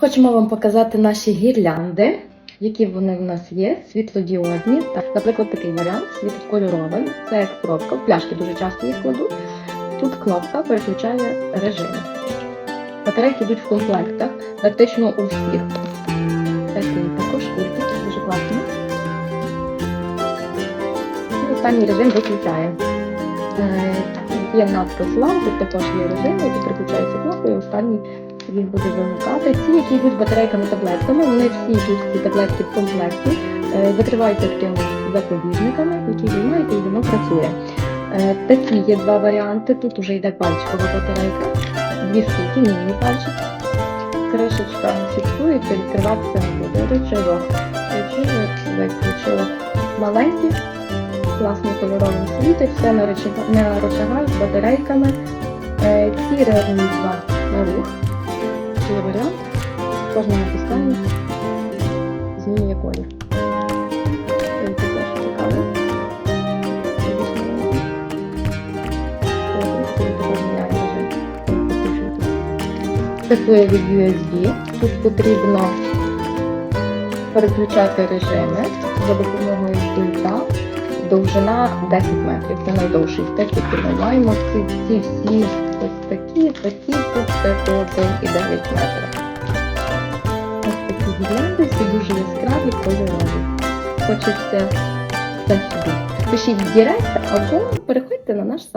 Хочемо вам показати наші гірлянди, які вони в нас є, світлодіодні. Наприклад, такий варіант світлокольоровий. Це як кнопка, в пляшки дуже часто їх кладуть. Тут кнопка переключає режим. Батарейки йдуть в комплектах, практично у всіх. Такі також кульки, дуже класні. І останній режим виключає. Е, Є надпис ламп, тут також є режим, який переключається кнопкою, останній він буде вимикати. Ці, які йдуть з батарейками-таблетками, вони всі йдуть ці таблетки в комплекті, е, закриваються такими запобіжниками, які знімаєте і воно працює. Е, Такі є два варіанти. Тут вже йде пальчикова батарейка, дві штуки, міні пальчик. Кришечка фіксується, відкриватися не буде. Рычажок. Рычажок виключили. Маленький, класно кольоровим світить, все на рычага- на рычагах з батарейками. Е, Ці реагують два на рух. Є варіант. Кожне натискання змінює колір. Це від USB. Тут потрібно переключати режими за допомогою пульта. Довжина 10 метрів. Це найдовший стек, який ми маємо. Ці, всі ось такі, такі, тут по 1,9 метра. Ось такі гірлянди, всі дуже яскраві, кольорові. Хочеться сюди. Пишіть в Директ або переходьте на наш сайт.